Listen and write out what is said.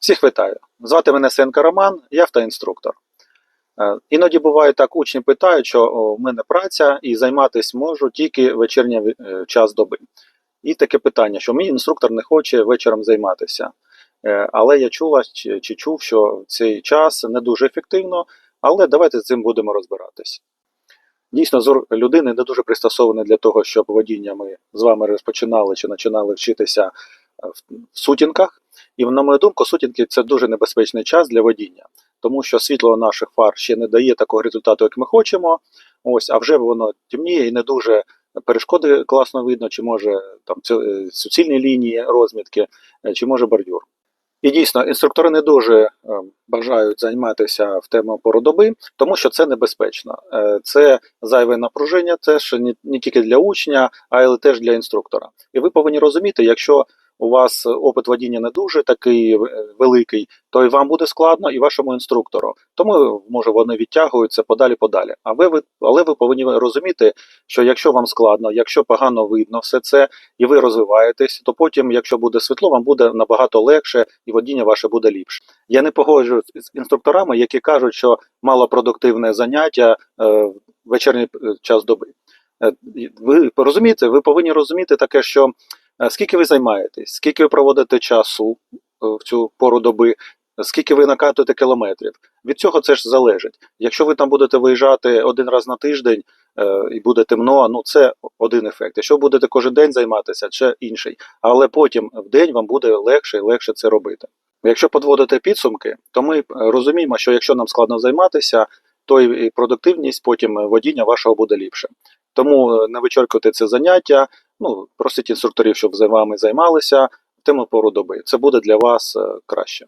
Всіх вітаю. Звати мене Сенка Роман, я автоінструктор. Е, Іноді буває так, учні питають, що в мене праця і займатися можу тільки вечірній е, час доби. І таке питання, що мій інструктор не хоче вечором займатися. Е, Але я чула чи, чув, що цей час не дуже ефективно, але давайте з цим будемо розбиратись. Дійсно, зор людини не дуже пристосований для того, щоб водіння ми з вами розпочинали чи починали вчитися в сутінках. І на мою думку, сутінки це дуже небезпечний час для водіння, тому що світло наших фар ще не дає такого результату, як ми хочемо. Ось, а вже воно темніє і не дуже перешкоди класно видно, чи може там е, суцільні лінії розмітки, е, чи може бордюр. І дійсно, інструктори не дуже е, бажають займатися в тему пору доби, тому що це небезпечно. Це зайве напруження, це ж не, не тільки для учня, а й теж для інструктора. І ви повинні розуміти, якщо у вас опит водіння не дуже такий е, великий, то і вам буде складно, і вашому інструктору. Тому може вони відтягуються подалі подалі. А ви, але ви повинні розуміти, що якщо вам складно, якщо погано видно все це, і ви розвиваєтесь, то потім, якщо буде світло, вам буде набагато легше і водіння ваше буде ліпше. Я не погоджуюсь з інструкторами, які кажуть, що малопродуктивне заняття е, в вечірній е, час доби. Е, Ви розумієте, ви повинні розуміти таке, що е, скільки ви займаєтесь, скільки ви проводите часу е, в цю пору доби, скільки ви накатуєте кілометрів. Від цього це ж залежить. Якщо ви там будете виїжджати один раз на тиждень е, і буде темно, ну це один ефект. Якщо будете кожен день займатися, це інший. Але потім в день вам буде легше і легше це робити. Якщо підводити підсумки, то ми е, розуміємо, що якщо нам складно займатися, то і продуктивність потім е, водіння вашого буде ліпше. Тому е, не вичеркуйте це заняття, ну просить інструкторів, щоб вами займалися в тему пору доби. Це буде для вас е, краще.